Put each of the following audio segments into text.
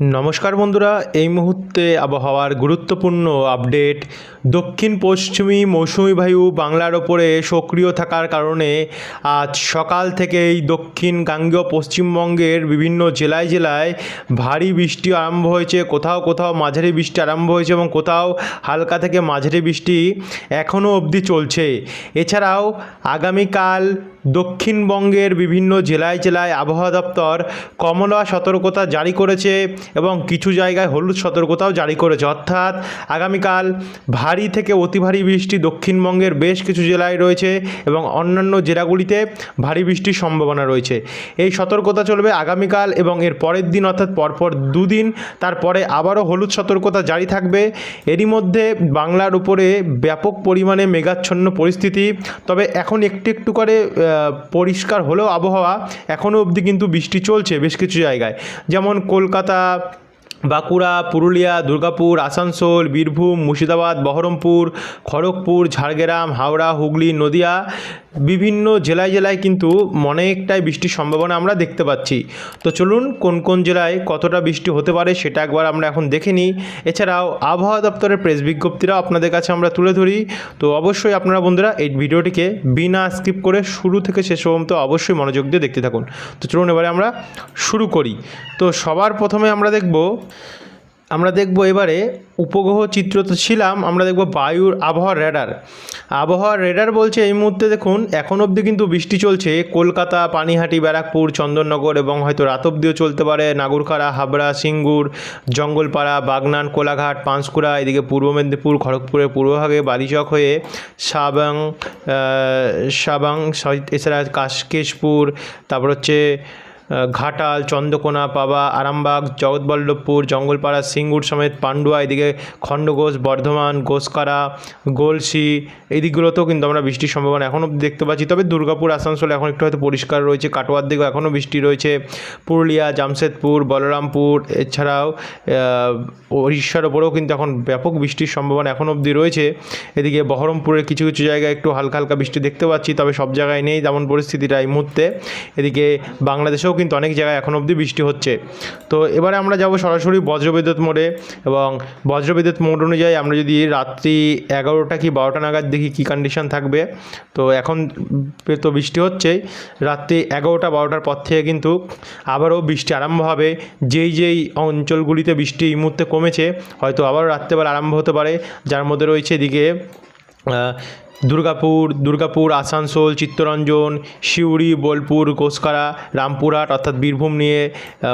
নমস্কার বন্ধুরা, এই মুহূর্তে আবহাওয়ার গুরুত্বপূর্ণ আপডেট। দক্ষিণ, পশ্চিমী মৌসুমি বায়ু বাংলার ওপরে সক্রিয় থাকার কারণে আজ সকাল থেকেই দক্ষিণ গাঙ্গেয় পশ্চিমবঙ্গের বিভিন্ন জেলায় জেলায় ভারী বৃষ্টি আরম্ভ হয়েছে। কোথাও কোথাও মাঝারি বৃষ্টি আরম্ভ হয়েছে এবং কোথাও হালকা থেকে মাঝারি বৃষ্টি এখনও অবধি চলছে। এছাড়াও আগামীকাল দক্ষিণবঙ্গের বিভিন্ন জেলায় জেলায় আবহাওয়া দপ্তর কমলা সতর্কতা জারি করেছে এবং কিছু জায়গায় হলুদ সতর্কতাও জারি করেছে। অর্থাৎ আগামীকাল ভারী থেকে অতি ভারী বৃষ্টি দক্ষিণবঙ্গের বেশ কিছু জেলায় রয়েছে এবং অন্যান্য জেলাগুলিতে ভারী বৃষ্টির সম্ভাবনা রয়েছে। এই সতর্কতা চলবে আগামীকাল এবং এর পরের দিন অর্থাৎ পরপর দুদিন। তারপরে আবারও হলুদ সতর্কতা জারি থাকবে। এরই মধ্যে বাংলার উপরে ব্যাপক পরিমাণে মেঘাচ্ছন্ন পরিস্থিতি। তবে এখন একটু একটু করে পরিষ্কার হলেও আবহাওয়া এখনও অবধি কিন্তু বৃষ্টি চলছে বেশ কিছু জায়গায়। যেমন কলকাতা বাঁকুড়া, পুরুলিয়া, দুর্গাপুর, আসানসোল, বীরভূম, মুর্শিদাবাদ, বহরমপুর, খড়গপুর, ঝাড়গ্রাম, হাওড়া, হুগলি, নদিয়া বিভিন্ন জেলায় জেলায় কিন্তু অনেকটাই বৃষ্টির সম্ভাবনা আমরা দেখতে পাচ্ছি। তো চলুন কোন কোন জেলায় কতটা বৃষ্টি হতে পারে সেটা একবার আমরা এখন দেখে নিই। এছাড়াও আবহাওয়া দপ্তরের প্রেস বিজ্ঞপ্তিরাও আপনাদের কাছে আমরা তুলে ধরি। তো অবশ্যই আপনারা বন্ধুরা এই ভিডিওটিকে বিনা স্কিপ করে শুরু থেকে শেষ পর্যন্ত অবশ্যই মনোযোগ দিয়ে দেখতে থাকুন। তো চলুন এবারে আমরা শুরু করি। তো সবার প্রথমে আমরা দেখব আমরা দেখব এবারে উপগ্রহ চিত্র তো ছিলাম, আমরা দেখব বায়ুর আবহাওয়ার রেডার আবহাওয়ার রেডার বলছে এই মুহূর্তে দেখুন, এখন অবধি কিন্তু বৃষ্টি চলছে। কলকাতা, পানিহাটি, ব্যারাকপুর, চন্দননগর এবং হয়তো রাত অবধিও চলতে পারে। নাগরখাড়া হাবড়া, সিঙ্গুর, জঙ্গলপাড়া, বাগনান, কোলাঘাট, পাঁশকুড়া, এদিকে পূর্ব মেদিনীপুর, খড়গপুরের পূর্বভাগে বালিচক হয়ে সাবাং সাবাং এছাড়া কাশকেশপুর, তারপর হচ্ছে ঘাটাল, চন্দ্রকোনা, পাবা, আরামবাগ, জগৎবল্লভপুর, জঙ্গলপাড়া, সিঙ্গুর সমেত পান্ডুয়া, এদিকে খণ্ডঘোষ, বর্ধমান গোসকারা গোলসি, এই দিকগুলোতেও কিন্তু আমরা বৃষ্টির সম্ভাবনা এখনও দেখতে পাচ্ছি। তবে দুর্গাপুর, আসানসোল এখন একটু হয়তো পরিষ্কার রয়েছে, কাটোয়ার দিকেও এখনও বৃষ্টি রয়েছে। পুরুলিয়া, জামশেদপুর, বলরামপুর, এছাড়াও উড়িষ্যার ওপরেও কিন্তু এখন ব্যাপক বৃষ্টির সম্ভাবনা এখন অবধি রয়েছে। এদিকে বহরমপুরের কিছু কিছু জায়গায় একটু হালকা হালকা বৃষ্টি দেখতে পাচ্ছি, তবে সব জায়গায় নেই তেমন পরিস্থিতিটা এই মুহূর্তে। এদিকে বাংলাদেশেও কিন্তু অনেক জায়গায় এখন অবধি বৃষ্টি হচ্ছে। তো এবারে আমরা যাব সরাসরি বজ্রবিদ্যুৎ মোড়ে এবং বজ্রবিদ্যুৎ মোড অনুযায়ী আমরা যদি রাত্রি এগারোটা কি বারোটা নাগাদ দেখি কী কন্ডিশন থাকবে। তো এখন তো বৃষ্টি হচ্ছেই। রাত্রি এগারোটা বারোটার পর থেকে কিন্তু আবারও বৃষ্টি আরম্ভ হবে। যেই যেই অঞ্চলগুলিতে বৃষ্টি এই মুহূর্তে কমেছে, হয়তো আবারও রাত্রেবেলা আরম্ভ হতে পারে। যার মধ্যে রয়েছে এদিকে দুর্গাপুর দুর্গাপুর, আসানসোল, চিত্তরঞ্জন, সিউড়ি, বোলপুর কোসকারা রামপুরহাট অর্থাৎ বীরভূম নিয়ে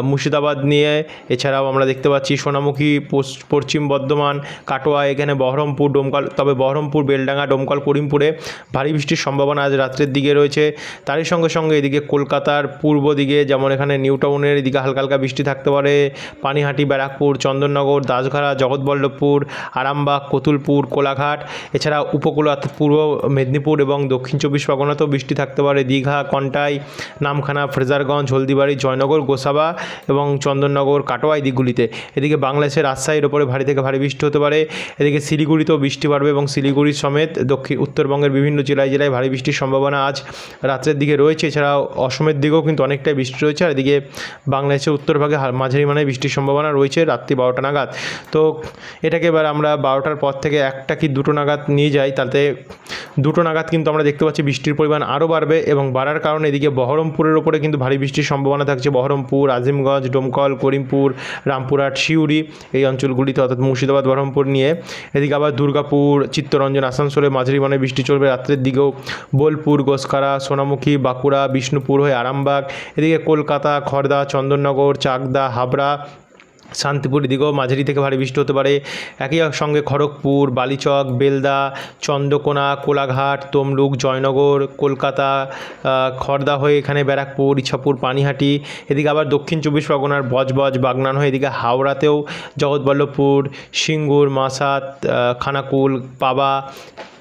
মুর্শিদাবাদ নিয়ে। এছাড়াও আমরা দেখতে পাচ্ছি সোনামুখী পশ্চিম বর্ধমান, কাটোয়া, এখানে বহরমপুর, ডোমকল, তবে বহরমপুর, বেলডাঙ্গা, ডোমকল, করিমপুরে ভারী বৃষ্টির সম্ভাবনা আজ রাত্রের দিকে রয়েছে। তারই সঙ্গে সঙ্গে এদিকে কলকাতার পূর্ব দিকে, যেমন এখানে নিউ টাউনের এদিকে হালকা হালকা বৃষ্টি থাকতে পারে। পানিহাটি, ব্যারাকপুর, চন্দননগর দাসঘাড়া জগৎবল্লভপুর, আরামবাগ, কতুলপুর, কোলাঘাট। এছাড়া উপকূল অর্থাৎ পূর্ব মেদিনীপুর এবং দক্ষিণ চব্বিশ পরগনাতেও বৃষ্টি থাকতে পারে। দীঘা, কন্টাই, নামখানা, ফ্রেজারগঞ্জ, হলদিবাড়ি, জয়নগর, গোসাবা এবং চন্দননগর, কাটোয়া দিকগুলিতে। এদিকে বাংলাদেশের রাজশাহীর ওপরে ভারী থেকে ভারী বৃষ্টি হতে পারে। এদিকে শিলিগুড়িতেও বৃষ্টি বাড়বে এবং শিলিগুড়ি সমেত দক্ষিণ, উত্তরবঙ্গের বিভিন্ন জেলায় জেলায় ভারী বৃষ্টির সম্ভাবনা আজ রাত্রের দিকে রয়েছে। এছাড়াও অসমের দিকেও কিন্তু অনেকটাই বৃষ্টি রয়েছে আর এদিকে বাংলাদেশের উত্তরভাগে মাঝারি মানে বৃষ্টির সম্ভাবনা রয়েছে রাত্রি বারোটা নাগাদ। তো এটাকে এবার আমরা বারোটার পর থেকে একটা কি দুটো নাগাদ নিয়ে যাই, তাতে দুটো নাগাদ কিন্তু আমরা দেখতে পাচ্ছি বৃষ্টির পরিমাণ আরও বাড়বে এবং বাড়ার কারণে এদিকে বহরমপুরের ওপরে কিন্তু ভারী বৃষ্টির সম্ভাবনা থাকছে। বহরমপুর, আজিমগঞ্জ, ডোমকল, করিমপুর, রামপুরহাট, সিউড়ি এই অঞ্চলগুলিতে অর্থাৎ মুর্শিদাবাদ, বহরমপুর নিয়ে। এদিকে আবার দুর্গাপুর, চিত্তরঞ্জন, আসানসোলে মাঝারি মানে বৃষ্টি চলবে রাত্রের দিকেও। বোলপুর গোসকারা সোনামুখী, বাঁকুড়া, বিষ্ণুপুর হয়ে আরামবাগ। এদিকে কলকাতা খড়দা চন্দননগর, চাকদা, হাবড়া শান্তিপুর দিকেও মাঝারি থেকে ভারী বৃষ্টি হতে পারে। একই সঙ্গে খড়গপুর, বালিচক, বেলদা, চন্দ্রকোনা, কোলাঘাট, তমলুক, জয়নগর, কলকাতা খড়দা হয়ে এখানে ব্যারাকপুর, ইছাপুর, পানিহাটি। এদিকে আবার দক্ষিণ চব্বিশ পরগনার বজবজ, বাগনান হয়ে এদিকে হাওড়াতেও জগৎবল্লভপুর, সিঙ্গুর, মাসাত খানাকুল, পাবা,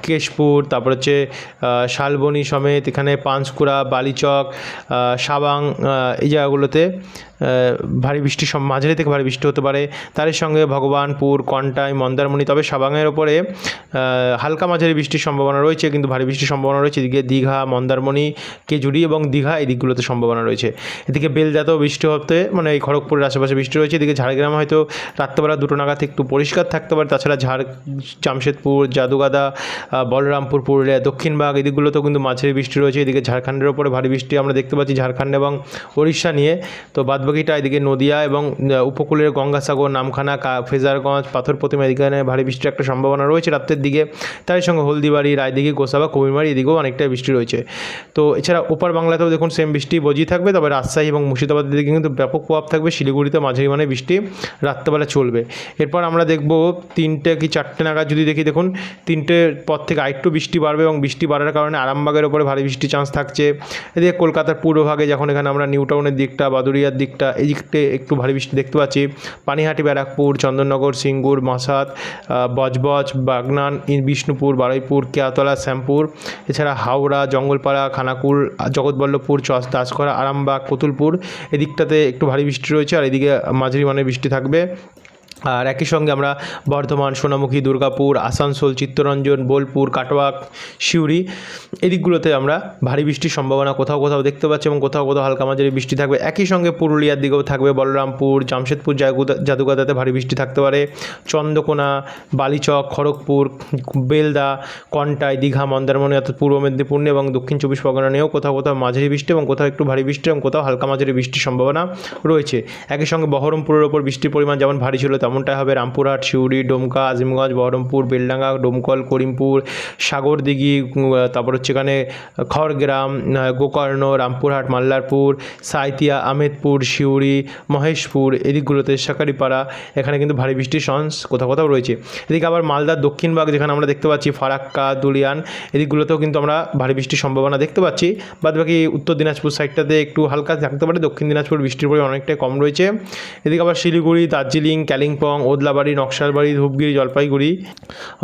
কেশপুর, তারপর হচ্ছে শালবনি সমেত এখানে পাঁশকুড়া বালিচক সাবাং এই জায়গাগুলোতে ভারী বৃষ্টি মাঝারি থেকে ভারী বৃষ্টি হতে পারে। তার সঙ্গে ভগবানপুর, কন্টাই, মন্দারমণি, তবে সাবাঙের ওপরে হালকা মাঝারি বৃষ্টির সম্ভাবনা রয়েছে, কিন্তু ভারী বৃষ্টির সম্ভাবনা রয়েছে। এদিকে দীঘা, মন্দারমণি, কেজুরি এবং দীঘা এই দিকগুলোতে সম্ভাবনা রয়েছে। এদিকে বেলদাতেও বৃষ্টি হতে মানে এই খড়গপুরের আশেপাশে বৃষ্টি রয়েছে। এদিকে ঝাড়গ্রাম হয়তো রাত্রেবেলা দুটো নাগাদ একটু পরিষ্কার থাকতে পারে। তাছাড়া ঝাড়, জামশেদপুর, জাদুগাদা বলরামপুর, পুরুলিয়া দক্ষিণবাগ এই দিকগুলোতেও কিন্তু মাঝারি বৃষ্টি রয়েছে। এদিকে ঝাড়খণ্ডের ওপরে ভারী বৃষ্টি আমরা দেখতে পাচ্ছি, ঝাড়খণ্ড এবং ওড়িশা নিয়ে। তো বাদবাকিটা এদিকে নদিয়া এবং উপকূলের গঙ্গাসাগর, নামখানা ফেজারগঞ্জ, পাথর প্রতিমা এদিকে ভারী বৃষ্টির একটা সম্ভাবনা রয়েছে রাত্রের দিকে। তার সঙ্গে হলদিবাড়ি, রায়দিঘি, গোসাবা কবিরমারি এদিকেও অনেকটা বৃষ্টি রয়েছে। তো এছাড়া ওপার বাংলাতেও দেখুন সেম বৃষ্টি বজি থাকবে, তবে রাজশাহী এবং মুর্শিদাবাদের দিকে কিন্তু ব্যাপক প্রভাব থাকবে। শিলিগুড়িতে মাঝারি মানে বৃষ্টি রাত্রেবেলা চলবে। এরপর আমরা দেখব তিনটে কি চারটে নাগাদ যদি দেখি, দেখুন তিনটের পর থেকে আরেকটু বৃষ্টি বাড়বে এবং বৃষ্টি বাড়ার কারণে আরামবাগের ওপরে ভারী বৃষ্টির চান্স থাকছে। এদিকে কলকাতার পূর্বভাগে যখন এখানে আমরা নিউ টাউনের দিকটা বাদুরিয়ার দিকটা এই দিকতে একটু ভারী বৃষ্টি দেখতে পাচ্ছি। পানিহাটি, ব্যারাকপুর, চন্দননগর, সিঙ্গুর মাসাদ বজবজ, বাগনান বিষ্ণুপুর, বারুইপুর, কেয়াতলা, শ্যামপুর, এছাড়া হাওড়া, জঙ্গলপাড়া, খানাকুল, জগৎবল্লভপুর, চস দাসকরা আরামবাগ, কতুলপুর। এদিকটাতে একটু ভারী বৃষ্টি রয়েছে আর এদিকে মাঝারি মানের বৃষ্টি থাকবে। আর একই সঙ্গে আমরা বর্ধমান, সোনামুখী, দুর্গাপুর, আসানসোল, চিত্তরঞ্জন, বোলপুর কাটোয়াক সিউড়ি এদিকগুলোতে আমরা ভারী বৃষ্টির সম্ভাবনা কোথাও কোথাও দেখতে পাচ্ছি এবং কোথাও কোথাও হালকা মাঝারি বৃষ্টি থাকবে। একই সঙ্গে পুরুলিয়ার দিকেও থাকবে বলরামপুর, জামশেদপুর জাদুগাদাতে ভারী বৃষ্টি থাকতে পারে। চন্দ্রকোনা, বালিচক, খড়গপুর, বেলদা, কন্টাই, দীঘা, মন্দারমণি অর্থাৎ পূর্ব মেদিনীপুর এবং দক্ষিণ চব্বিশ পরগনা নিয়েও কোথাও কোথাও মাঝারি বৃষ্টি এবং কোথাও একটু ভারী বৃষ্টি এবং কোথাও হালকা মাঝারি বৃষ্টির সম্ভাবনা রয়েছে। একই সঙ্গে বহরমপুরের ওপর বৃষ্টির পরিমাণ যেমন ভারী ছিল তেমনটাই হবে রামপুরহাট, সিউড়ি, ডোমকা, আজিমগঞ্জ, বহরমপুর, বেলডাঙ্গা, ডোমকল, করিমপুর, সাগরদিঘি তারপর হচ্ছে এখানে খড়গ্রাম গোকর্ণ, রামপুরহাট, মাল্লারপুর সাঁইতিয়া আমেদপুর, সিউড়ি, মহেশপুর, এদিকগুলোতে শাকারিপাড়া, এখানে কিন্তু ভারী বৃষ্টির চান্স কোথাও কোথাও রয়েছে। এদিকে আবার মালদার দক্ষিণ ভাগ যেখানে আমরা দেখতে পাচ্ছি, ফারাক্কা, দুলিয়ান, এদিকগুলোতেও কিন্তু আমরা ভারী বৃষ্টির সম্ভাবনা দেখতে পাচ্ছি। বাদ বাকি উত্তর দিনাজপুর সাইডটাতে একটু হালকা থাকতে পারে, দক্ষিণ দিনাজপুর বৃষ্টির পরিমাণ অনেকটাই কম রয়েছে। এদিকে আবার শিলিগুড়ি, দার্জিলিং কালিম্পং ওদলাবাড়ি, নকশালবাড়ি, ধূপগিরি, জলপাইগুড়ি।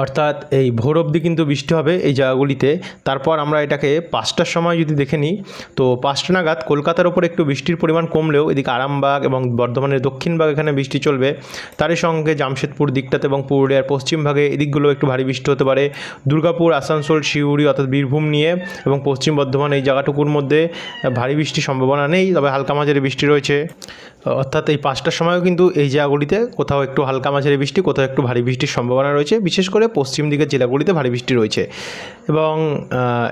অর্থাৎ এই ভোর অবধি কিন্তু বৃষ্টি হবে এই জায়গাগুলিতে। তারপর আমরা এটাকে পাঁচটার সময় যদি দেখে নিই, তো পাঁচটা নাগাদ কলকাতার ওপর একটু বৃষ্টির পরিমাণ কমলেও এদিকে আরামবাগ এবং বর্ধমানের দক্ষিণভাগ এখানে বৃষ্টি চলবে। তারই সঙ্গে জামশেদপুর দিকটাতে এবং পুরুলিয়ার পশ্চিম ভাগে এদিকগুলো একটু ভারী বৃষ্টি হতে পারে। দুর্গাপুর, আসানসোল শিউড়ি অর্থাৎ বীরভূম নিয়ে এবং পশ্চিম বর্ধমান এই জায়গাটুকুর মধ্যে ভারী বৃষ্টির সম্ভাবনা নেই, তবে হালকা মাঝারি বৃষ্টি রয়েছে। অর্থাৎ এই পাঁচটার সময়ও কিন্তু এই জায়গাগুলিতে কোথাও একটু হালকা মাঝারি বৃষ্টি, কোথাও একটু ভারী বৃষ্টির সম্ভাবনা রয়েছে। বিশেষ করে পশ্চিম দিকের জেলাগুলিতে ভারী বৃষ্টি রয়েছে। এবং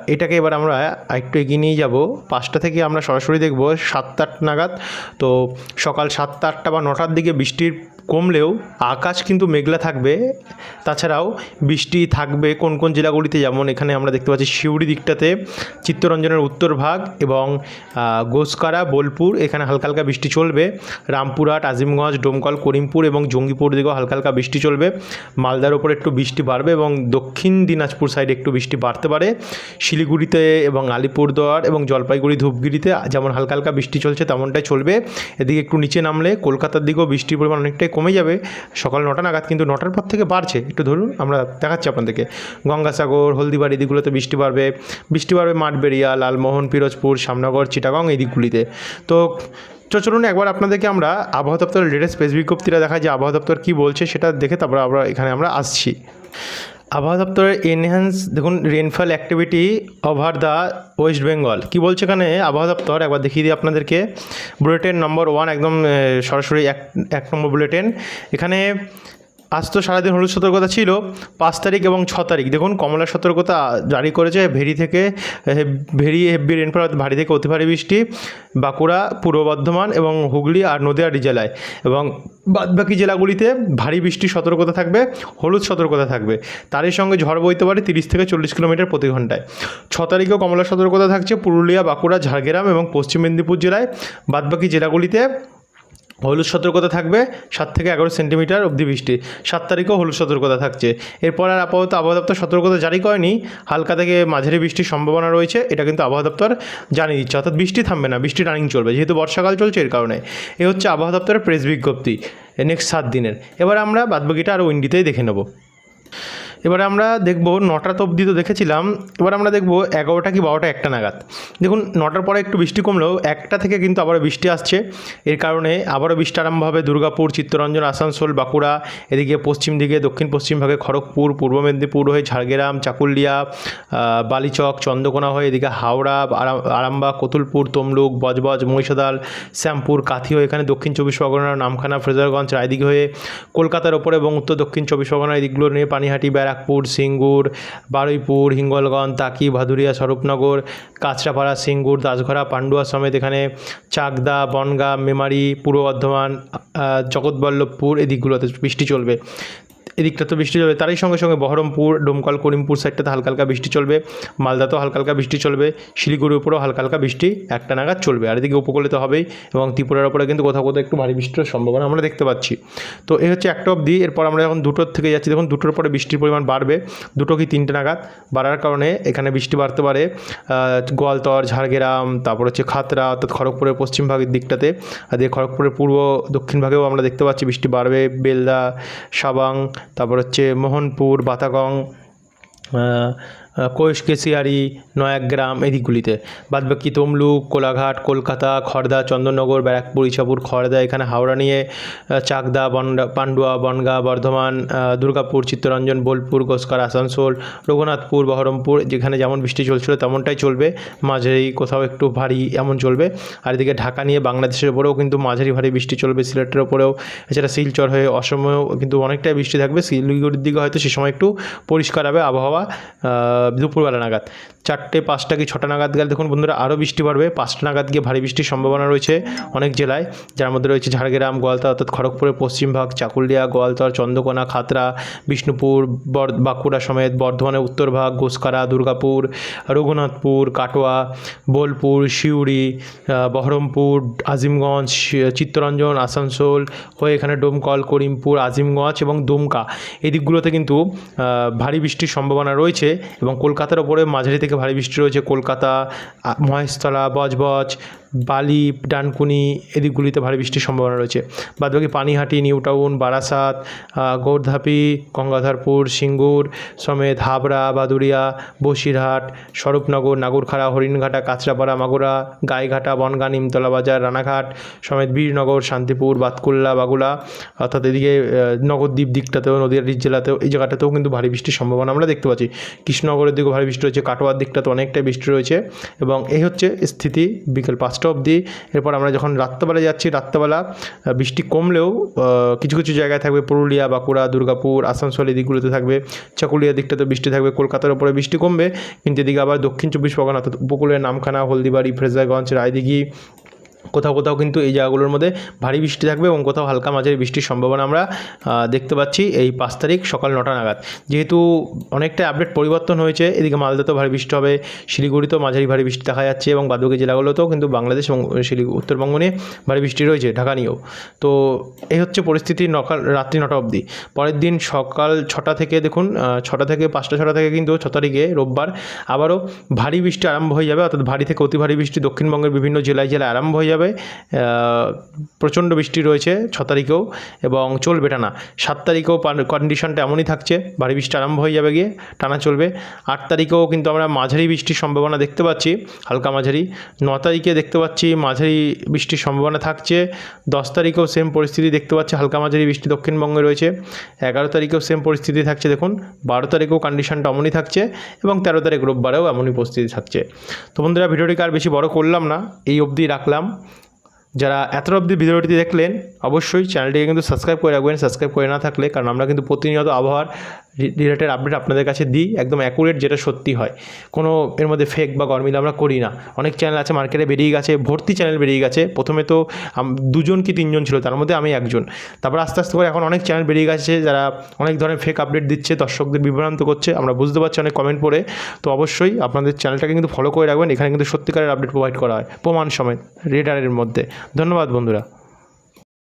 এটাকে এবার আমরা একটু এগিয়ে নিয়ে যাব। পাঁচটা থেকে আমরা সরাসরি দেখব সাতটা আট নাগাদ। তো সকাল সাতটা আটটা বা নটার দিকে বৃষ্টির কমলেও আকাশ কিন্তু মেঘলা থাকবে। তাছাড়াও বৃষ্টি থাকবে কোন কোন জেলাগুলিতে? যেমন এখানে আমরা দেখতে পাচ্ছি সিউড়ি দিকটাতে চিত্তরঞ্জনের উত্তর ভাগ এবং গোসকারা, বোলপুর, এখানে হালকা হালকা বৃষ্টি চলবে। রামপুরহাট, আজিমগঞ্জ, ডোমকল, করিমপুর এবং জঙ্গিপুর দিকেও হালকা হালকা বৃষ্টি চলবে। মালদার ওপর একটু বৃষ্টি বাড়বে এবং দক্ষিণ দিনাজপুর সাইডে একটু বৃষ্টি বাড়তে পারে। শিলিগুড়িতে এবং আলিপুরদুয়ার এবং জলপাইগুড়ি, ধূপগিরিতে যেমন হালকা হালকা বৃষ্টি চলছে তেমনটাই চলবে। এদিকে একটু নিচে নামলে কলকাতার দিকেও বৃষ্টির পরিমাণ অনেকটাই কমে যাবে। সকাল নটা নাগাদ কিন্তু নটার পর থেকে বাড়ছে। একটু ধরুন, আমরা দেখাচ্ছি আপনাদেরকে। গঙ্গাসাগর, হলদিবাড়ি দিকগুলোতে বৃষ্টি বাড়বে। বৃষ্টি বাড়বে মাঠবেড়িয়া, লালমোহন, পিরোজপুর, শ্যামনগর, চিটাগং এই দিকগুলিতে। তো তো চলুন একবার আপনাদেরকে আমরা আবহাওয়া দপ্তরের লেটেস্ট প্রেস বিজ্ঞপ্তিটা দেখা যে আবহাওয়া দপ্তর কী বলছে সেটা দেখে তারপর আমরা এখানে আমরা আসছি। আবহাওয়া দপ্তরের এনহ্যান্স দেখুন rainfall activity over the West Bengal কী বলছে এখানে আবহাওয়া দপ্তর? একবার দেখিয়ে দিই আপনাদেরকে। বুলেটিন নম্বর ওয়ান একদম সরাসরি এক এক নম্বর বুলেটেন এখানে আজ তো সারাদিন হলুদ সতর্কতা ছিল। পাঁচ তারিখ এবং ছ তারিখ। দেখুন, কমলা সতর্কতা জারি করেছে ভেরি থেকে ভেরি হেভি রেনফল ভারী থেকে অতি ভারী বৃষ্টি, বাঁকুড়া, পূর্ব বর্ধমান এবং হুগলি আর নদিয়াদি জেলায়। এবং বাদবাকি জেলাগুলিতে ভারী বৃষ্টির সতর্কতা থাকবে, হলুদ সতর্কতা থাকবে। তারই সঙ্গে ঝড় বইতে পারে তিরিশ থেকে চল্লিশ কিলোমিটার প্রতি ঘন্টায়। ছ তারিখেও কমলা সতর্কতা থাকছে পুরুলিয়া, বাঁকুড়া, ঝাড়গ্রাম এবং পশ্চিম মেদিনীপুর জেলায়। বাদবাকি জেলাগুলিতে হলুদ সতর্কতা থাকবে সাত থেকে এগারো সেন্টিমিটার অবধি বৃষ্টি। সাত তারিখেও হলুদ সতর্কতা থাকছে। এরপর আর আপাতত আবহাওয়া দপ্তর সতর্কতা জারি করেনি। হালকা থেকে মাঝারি বৃষ্টির সম্ভাবনা রয়েছে। এটা কিন্তু আবহাওয়া দপ্তর জানিয়ে দিচ্ছে। অর্থাৎ বৃষ্টি থামবে না। বৃষ্টি রানিং চলবে। যেহেতু বর্ষাকাল চলছে এর কারণে। এ হচ্ছে আবহাওয়া দপ্তরের প্রেস বিজ্ঞপ্তি নেক্সট সাত দিনের। এবার আমরা বাদবাকিটা আরও উইন্ডিতেই দেখে নেব। এবারে আমরা দেখব নটা অবধি তো দেখেছিলাম। এবার আমরা দেখব এগারোটা কি বারোটা একটা নাগাদ। দেখুন, নটার পরে একটু বৃষ্টি কমলেও একটা থেকে কিন্তু আবারও বৃষ্টি আসছে। এর কারণে আবারও বৃষ্টি আরম্ভ হবে দুর্গাপুর, চিত্তরঞ্জন, আসানসোল, বাঁকুড়া, এদিকে পশ্চিম দিকে, দক্ষিণ পশ্চিম ভাগে খড়গপুর, পূর্ব মেদিনীপুর হয়ে ঝাড়গ্রাম, চাকুলিয়া বালিচক, চন্দ্রকোনা হয়ে এদিকে হাওড়া, আরাম- আরামবাগ, কতুলপুর, তমলুক, বজবজ, মহিষাদল, শ্যামপুর, কাথি হয়ে এখানে দক্ষিণ চব্বিশ পরগনা নামখানা, ফ্রেজারগঞ্জ, রায়দিঘি হয়ে কলকাতার ওপরে এবং উত্তর দক্ষিণ চব্বিশ পরগনা এই দিকগুলো নিয়ে পানিহাটি ব্যারাকপুর, সিঙ্গুর, বারুইপুর, হিঙ্গলগঞ্জ, তাকি, ভাদুরিয়া, স্বরূপনগর, কাঁচরাপাড়া, সিঙ্গুর, দাসঘরা, পান্ডুয়া সমেত এখানে চাকদা, বনগা, মেমারি, পূর্ব বর্ধমান জগৎবল্লভপুর এদিকগুলোতে বৃষ্টি চলবে। এদিকটা তো বৃষ্টি চলবে। তারই সঙ্গে সঙ্গে বহরমপুর, ডোমকল, করিমপুর সাইডটাতে হালকা হালকা বৃষ্টি চলবে। মালদাতেও হালকা হালকা বৃষ্টি চলবে। শিলিগুড়ির উপরেও হালকা হালকা বৃষ্টি, একটা নাগাদ চলবে। আর এদিকে উপকূলে তো হবেই এবং ত্রিপুরার উপরে কিন্তু কোথাও কোথাও একটু ভারী বৃষ্টির সম্ভাবনা আমরা দেখতে পাচ্ছি। তো এই হচ্ছে একটা অবধি। এরপর আমরা যখন দুটোর থেকে যাচ্ছি, দেখুন দুটোর পরে বৃষ্টির পরিমাণ বাড়বে। দুটো কি তিনটে নাগাদ বাড়ার কারণে এখানে বৃষ্টি বাড়তে পারে। গোয়ালতর, ঝাড়গ্রাম, তারপর হচ্ছে খাতরা, অর্থাৎ খড়গপুরের পশ্চিম ভাগের দিকটাতে। আর খড়গপুরের পূর্ব দক্ষিণ ভাগেও আমরা দেখতে পাচ্ছি বৃষ্টি বাড়বে। বেলদা, সাবাং তারপর হচ্ছে মোহনপুর বাতাগং কৈশ কেশিয়ারি, নয়াগ্রাম এই দিকগুলিতে বাদবাকি তমলুক, কোলাঘাট, কলকাতা, খড়দা, চন্দননগর, ব্যারাকপুর, ইছাপুর, খড়দা, এখানে হাওড়া নিয়ে চাকদা, বনডা, পান্ডুয়া, বনগা, বর্ধমান দুর্গাপুর, চিত্তরঞ্জন, বোলপুর গোসকার আসানসোল, রঘুনাথপুর, বহরমপুর, যেখানে যেমন বৃষ্টি চলছিল তেমনটাই চলবে। মাঝারি কোথাও একটু ভারী এমন চলবে। আর এদিকে ঢাকা নিয়ে বাংলাদেশের ওপরেও কিন্তু মাঝারি ভারী বৃষ্টি চলবে সিলেটের ওপরেও। এছাড়া শিলচর হয়ে অসময়েও কিন্তু অনেকটাই বৃষ্টি থাকবে। শিলিগুড়ির দিকে হয়তো সে সময় একটু পরিষ্কার হবে আবহাওয়া। দুপুরবেলা নাগাদ। চারটে পাঁচটা কি ছটা নাগাদ গেলে দেখুন বন্ধুরা আরও বৃষ্টি বাড়বে। পাঁচটা নাগাদ গিয়ে ভারী বৃষ্টির সম্ভাবনা রয়েছে অনেক জেলায়। যার মধ্যে রয়েছে ঝাড়গ্রাম গোয়ালতর অর্থাৎ খড়গপুরের পশ্চিমভাগ চাকুলিয়া, গোয়ালতর, চন্দ্রকোনা খাতড়া বিষ্ণুপুর বাঁকুড়া সমেত বর্ধমানের উত্তরভাগ ঘোষকারা, দুর্গাপুর, রঘুনাথপুর, কাটোয়া, বোলপুর, সিউড়ি বহরমপুর, আজিমগঞ্জ, চিত্তরঞ্জন, আসানসোল হয়ে এখানে ডোমকল, করিমপুর, আজিমগঞ্জ এবং দুমকা। এই দিকগুলোতে কিন্তু ভারী বৃষ্টির সম্ভাবনা রয়েছে এবং কলকাতার ওপরে মাঝারি থেকে ভারী বৃষ্টি রয়েছে। কলকাতা মহেশতলা বজবজ বালি, ডানকুনি এদিকগুলিতে ভারী বৃষ্টির সম্ভাবনা রয়েছে। বাদবাকি পানিহাটি, নিউ টাউন, বারাসাত গৌরধাপি, গঙ্গাধরপুর, সিঙ্গুর, সমেত হাবড়া বাদুরিয়া বসিরহাট, স্বরূপনগর, নাগরখাড়া, হরিণঘাটা, কাঁচরাপাড়া, মাগুরা, গাইঘাটা, বনগা, নিমতলা বাজার, রানাঘাট, সমেত বীরনগর, শান্তিপুর, বাতকুল্লা, বাগুলা, অর্থাৎ এদিকে নগরদ্বীপ দিকটাতেও, নদীয়ার জেলাতেও, এই জায়গাটাতেও কিন্তু ভারী বৃষ্টির সম্ভাবনা আমরা দেখতে পাচ্ছি। কৃষ্ণনগরের দিকেও ভারী বৃষ্টি রয়েছে, কাটোয়ার দিকটাতে অনেকটাই বৃষ্টি রয়েছে এবং এই হচ্ছে স্থিতি বিকেল পাঁচটা। অবধি, এরপর আমরা যখন রাত্রেবেলা যাচ্ছি, রাত্রেবেলা বৃষ্টি কমলেও কিছু কিছু জায়গায় থাকবে পুরুলিয়া, বাঁকুড়া, দুর্গাপুর, আসানসোল এদিকগুলোতে থাকবে, চাকুলিয়া দিকটাতে বৃষ্টি থাকবে, কলকাতার ওপরে বৃষ্টি কমবে, কিন্তু এদিকে আবার দক্ষিণ চব্বিশ পরগনা অর্থাৎ উপকূলের নামখানা, হলদিবাড়ি ফ্রেজারগঞ্জ রায়দিঘি কোথাও কোথাও কিন্তু এই জায়গাগুলোর মধ্যে ভারী বৃষ্টি থাকবে এবং কোথাও হালকা মাঝারি বৃষ্টির সম্ভাবনা আমরা দেখতে পাচ্ছি এই পাঁচ তারিখ সকাল নটা নাগাদ। যেহেতু অনেকটা আপডেট পরিবর্তন হয়েছে, এদিকে মালদাতেও ভারী বৃষ্টি হবে, শিলিগুড়িতেও মাঝারি ভারী বৃষ্টি দেখা যাচ্ছে এবং বাদবাকি জেলাগুলোতেও কিন্তু বাংলাদেশ এবং শিলিগুড়ি উত্তরবঙ্গ নিয়ে ভারী বৃষ্টি রয়েছে, ঢাকা নিয়েও। তো এই হচ্ছে পরিস্থিতি নকাল, রাত্রি নটা অবধি। পরের দিন সকাল ছটা থেকে দেখুন ছটা থেকে পাঁচটা, ছটা থেকে কিন্তু ছ তারিখে রোববার আবারও ভারী বৃষ্টি আরম্ভ হয়ে যাবে, অর্থাৎ ভারী থেকে অতি ভারী বৃষ্টি দক্ষিণবঙ্গের বিভিন্ন জেলায় জেলায় আরম্ভ হয়ে যাবে। আহ, প্রচণ্ড বৃষ্টি রয়েছে ছ তারিখেও এবং চলবে টানা। সাত তারিখেও কন্ডিশনটা এমনই থাকছে ভারী বৃষ্টি আরম্ভ হয়ে যাবে গিয়ে টানা চলবে। আট তারিখেও কিন্তু আমরা মাঝারি বৃষ্টির সম্ভাবনা দেখতে পাচ্ছি হালকা মাঝারি। ন তারিখে দেখতে পাচ্ছি মাঝারি বৃষ্টির সম্ভাবনা থাকছে। দশ তারিখেও সেম পরিস্থিতি দেখতে পাচ্ছি হালকা মাঝারি বৃষ্টি দক্ষিণবঙ্গে রয়েছে। এগারো তারিখেও সেম পরিস্থিতি থাকছে দেখুন। বারো তারিখেও কন্ডিশনটা এমনই থাকছে এবং তেরো তারিখ রোববারেও এমনই পরিস্থিতি থাকছে। তো বন্ধুরা ভিডিওটিকে আর বেশি বড় করলাম না এই অবধি রাখলাম। যারা এত অবধি ভিডিওটি দেখলেন, অবশ্যই চ্যানেলটিকে কিন্তু সাবস্ক্রাইব করে রাখবেন। সাবস্ক্রাইব করে না থাকলে, কারণ আমরা কিন্তু প্রতিনিয়ত আবহাওয়ার রিলেটেড আপডেট আপনাদের কাছে দিই, একদম অ্যাকুরেট যেটা সত্যি হয়। কোনো এর মধ্যে ফেক বা গরমিল আমরা করি না। অনেক চ্যানেল আছে মার্কেটে বেরিয়ে গেছে, ভর্তি চ্যানেল বেরিয়ে গেছে। প্রথমে তো দুজন কি তিনজন ছিল? তার মধ্যে আমি একজন। তারপর আস্তে আস্তে করে এখন অনেক চ্যানেল বেরিয়ে গেছে, যারা অনেক ধরনের ফেক আপডেট দিচ্ছে, দর্শকদের বিভ্রান্ত করছে। আমরা বুঝতে পারছি অনেক কমেন্ট পড়ে। তো অবশ্যই আপনাদের চ্যানেলটাকে কিন্তু ফলো করে রাখবেন। এখানে কিন্তু সত্যিকারের আপডেট প্রোভাইড করা হয়। প্রমাণ সমেত রেডারের মধ্যে। ধন্যবাদ বন্ধুরা।